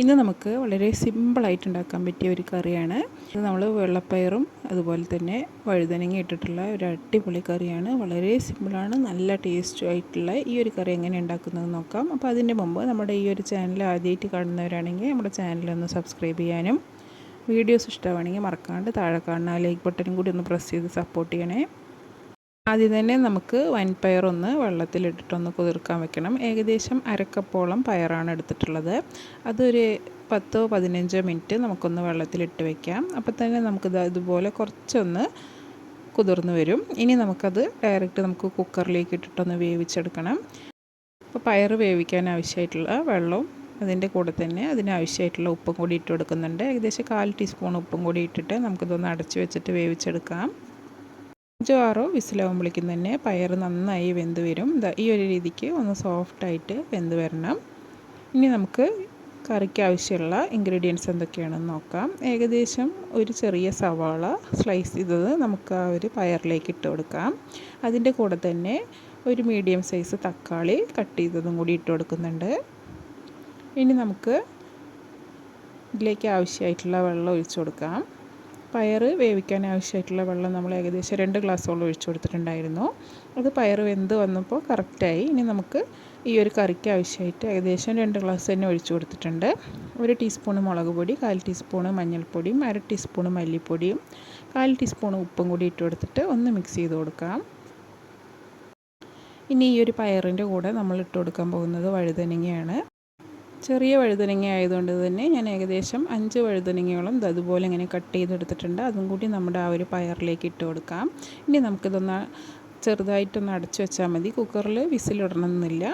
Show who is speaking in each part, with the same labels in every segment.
Speaker 1: ഇന്ന് നമുക്ക് വളരെ സിമ്പിളായിട്ട് ഉണ്ടാക്കാൻ പറ്റിയ ഒരു കറിയാണ്. ഇത് നമ്മൾ വെള്ളപ്പയറും അതുപോലെ തന്നെ വഴുതനങ്ങ ഇട്ടിട്ടുള്ള ഒരു അടിപൊളി കറിയാണ്. വളരെ സിമ്പിളാണ് നല്ല ടേസ്റ്റും ആയിട്ടുള്ള ഈ ഒരു കറി എങ്ങനെ ഉണ്ടാക്കുന്നത് നോക്കാം. അപ്പോൾ അതിന്റെ മുമ്പ് നമ്മുടെ ഈ ഒരു ചാനൽ ആദ്യമായിട്ട് കാണുന്നവരാണെങ്കിൽ നമ്മുടെ ചാനലൊന്ന് സബ്സ്ക്രൈബ് ചെയ്യാനും വീഡിയോസ് ഇഷ്ടമാണെങ്കിൽ മറക്കാണ്ട് താഴെ കാണുന്ന ലൈക്ക് ബട്ടനും കൂടി ഒന്ന് പ്രസ് ചെയ്ത് സപ്പോർട്ട് ചെയ്യണേ. ആദ്യം തന്നെ നമുക്ക് വൻപയറൊന്ന് വെള്ളത്തിലിട്ടിട്ടൊന്ന് കുതിർക്കാൻ വെക്കണം. ഏകദേശം അരക്കപ്പോളം പയറാണ് എടുത്തിട്ടുള്ളത്. അതൊരു പത്തോ പതിനഞ്ചോ മിനിറ്റ് നമുക്കൊന്ന് വെള്ളത്തിലിട്ട് വെക്കാം. അപ്പോൾ തന്നെ നമുക്കിത് ഇതുപോലെ കുറച്ചൊന്ന് കുതിർന്ന് വരും. ഇനി നമുക്കത് ഡയറക്റ്റ് നമുക്ക് കുക്കറിലേക്ക് ഇട്ടിട്ടൊന്ന് വേവിച്ചെടുക്കണം. അപ്പോൾ പയർ വേവിക്കാൻ ആവശ്യമായിട്ടുള്ള വെള്ളവും അതിന്റെ കൂടെ തന്നെ അതിനാവശ്യമായിട്ടുള്ള ഉപ്പും കൂടി ഇട്ട് കൊടുക്കുന്നുണ്ട്. ഏകദേശം കാൽ ടീസ്പൂൺ ഉപ്പും കൂടി ഇട്ടിട്ട് നമുക്കിതൊന്ന് അടച്ച് വെച്ചിട്ട് വേവിച്ചെടുക്കാം. അഞ്ചോ ആറോ വിസിലാകുമ്പോഴേക്കും തന്നെ പയർ നന്നായി വെന്ത് വരും. ഈ ഒരു രീതിക്ക് ഒന്ന് സോഫ്റ്റായിട്ട് വെന്ത് വരണം. ഇനി നമുക്ക് കറിക്ക് ആവശ്യമുള്ള ഇൻഗ്രീഡിയൻസ് എന്തൊക്കെയാണെന്ന് നോക്കാം. ഏകദേശം ഒരു ചെറിയ സവാള സ്ലൈസ് ചെയ്തത് നമുക്ക് ആ ഒരു പയറിലേക്ക് ഇട്ട് കൊടുക്കാം. അതിന്റെ കൂടെ തന്നെ ഒരു മീഡിയം സൈസ് തക്കാളി കട്ട് ചെയ്തതും കൂടി ഇട്ട് കൊടുക്കുന്നുണ്ട്. ഇനി നമുക്ക് ഇതിലേക്ക് ആവശ്യമായിട്ടുള്ള വെള്ളം ഒഴിച്ചു കൊടുക്കാം. പയർ വേവിക്കാൻ ആവശ്യമായിട്ടുള്ള വെള്ളം നമ്മൾ ഏകദേശം രണ്ട് ഗ്ലാസ്സോളം ഒഴിച്ചു കൊടുത്തിട്ടുണ്ടായിരുന്നു. അത് പയർ വെന്ത് വന്നപ്പോൾ കറക്റ്റായി. ഇനി നമുക്ക് ഈ ഒരു കറിക്ക് ആവശ്യമായിട്ട് ഏകദേശം രണ്ട് ഗ്ലാസ് തന്നെ ഒഴിച്ചു കൊടുത്തിട്ടുണ്ട്. ഒരു ടീസ്പൂൺ മുളക് പൊടി കാൽ ടീസ്പൂൺ മഞ്ഞൾപ്പൊടിയും അര ടീസ്പൂൺ മല്ലിപ്പൊടിയും കാൽ ടീസ്പൂൺ ഉപ്പും കൂടി ഇട്ട് കൊടുത്തിട്ട് ഒന്ന് മിക്സ് ചെയ്ത് കൊടുക്കാം. ഇനി ഈ ഒരു പയറിന്റെ കൂടെ നമ്മൾ ഇട്ട് കൊടുക്കാൻ പോകുന്നത് വഴുതനങ്ങയാണ്. ചെറിയ വഴുതനങ്ങ ആയതുകൊണ്ട് തന്നെ ഞാൻ ഏകദേശം അഞ്ച് വഴുതനങ്ങയോളം അതുപോലെ ഇങ്ങനെ കട്ട് ചെയ്തെടുത്തിട്ടുണ്ട്. അതും കൂടി നമ്മുടെ ആ ഒരു പയറിലേക്ക് ഇട്ട് കൊടുക്കാം. ഇനി നമുക്കിതൊന്ന് ചെറുതായിട്ടൊന്ന് അടച്ചു വെച്ചാൽ മതി. കുക്കറിൽ വിസിലിടണമെന്നില്ല.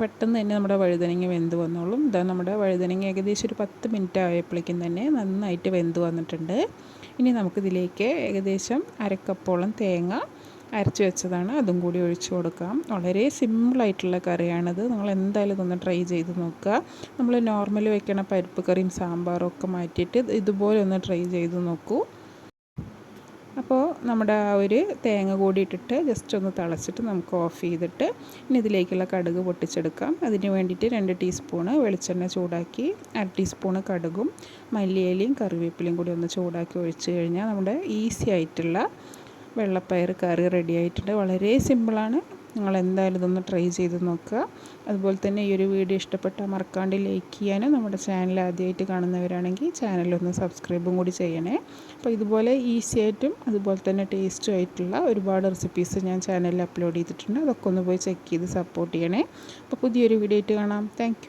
Speaker 1: പെട്ടെന്ന് തന്നെ നമ്മുടെ വഴുതനങ്ങ വെന്ത് വന്നോളും. ഇതാ നമ്മുടെ വഴുതനങ്ങ ഏകദേശം ഒരു പത്ത് മിനിറ്റ് ആയപ്പോഴേക്കും തന്നെ നന്നായിട്ട് വെന്ത് വന്നിട്ടുണ്ട്. ഇനി നമുക്കിതിലേക്ക് ഏകദേശം അരക്കപ്പോളം തേങ്ങ അരച്ച് വെച്ചതാണ്. അതും കൂടി ഒഴിച്ചു കൊടുക്കാം. വളരെ സിമ്പിളായിട്ടുള്ള കറിയാണിത്. നിങ്ങൾ എന്തായാലും ഇതൊന്ന് ട്രൈ ചെയ്ത് നോക്കുക. നമ്മൾ നോർമൽ വെക്കണ പരിപ്പ് കറിയും സാമ്പാറും ഒക്കെ മാറ്റിയിട്ട് ഇതുപോലെ ഒന്ന് ട്രൈ ചെയ്ത് നോക്കൂ. അപ്പോൾ നമ്മുടെ ആ ഒരു തേങ്ങ കൂടി ഇട്ടിട്ട് ജസ്റ്റ് ഒന്ന് തിളച്ചിട്ട് നമുക്ക് ഓഫ് ചെയ്തിട്ട് ഇനി ഇതിലേക്കുള്ള കടുക് പൊട്ടിച്ചെടുക്കാം. അതിന് വേണ്ടിയിട്ട് രണ്ട് ടീസ്പൂണ് വെളിച്ചെണ്ണ ചൂടാക്കി അര ടീസ്പൂണ് കടുകും മല്ലിയിലയും കറിവേപ്പിലയും കൂടി ഒന്ന് ചൂടാക്കി ഒഴിച്ച് കഴിഞ്ഞാൽ നമ്മുടെ ഈസി ആയിട്ടുള്ള വെള്ളപ്പയർ കറി റെഡി ആയിട്ടുണ്ട്. വളരെ സിമ്പിളാണ് നിങ്ങൾ എന്തായാലും ഇതൊന്ന് ട്രൈ ചെയ്ത് നോക്കുക. അതുപോലെ തന്നെ ഈ ഒരു വീഡിയോ ഇഷ്ടപ്പെട്ടാൽ മറക്കാണ്ട് ലൈക്ക് ചെയ്യാനും നമ്മുടെ ചാനൽ ആദ്യമായിട്ട് കാണുന്നവരാണെങ്കിൽ ചാനലൊന്ന് സബ്സ്ക്രൈബും കൂടി ചെയ്യണേ. അപ്പോൾ ഇതുപോലെ ഈസി ആയിട്ടും അതുപോലെ തന്നെ ടേസ്റ്റും ആയിട്ടുള്ള ഒരുപാട് റെസിപ്പീസ് ഞാൻ ചാനലിൽ അപ്ലോഡ് ചെയ്തിട്ടുണ്ട്. അതൊക്കെ ഒന്ന് പോയി ചെക്ക് ചെയ്ത് സപ്പോർട്ട് ചെയ്യണേ. അപ്പോൾ പുതിയൊരു വീഡിയോ ആയിട്ട് കാണാം. താങ്ക്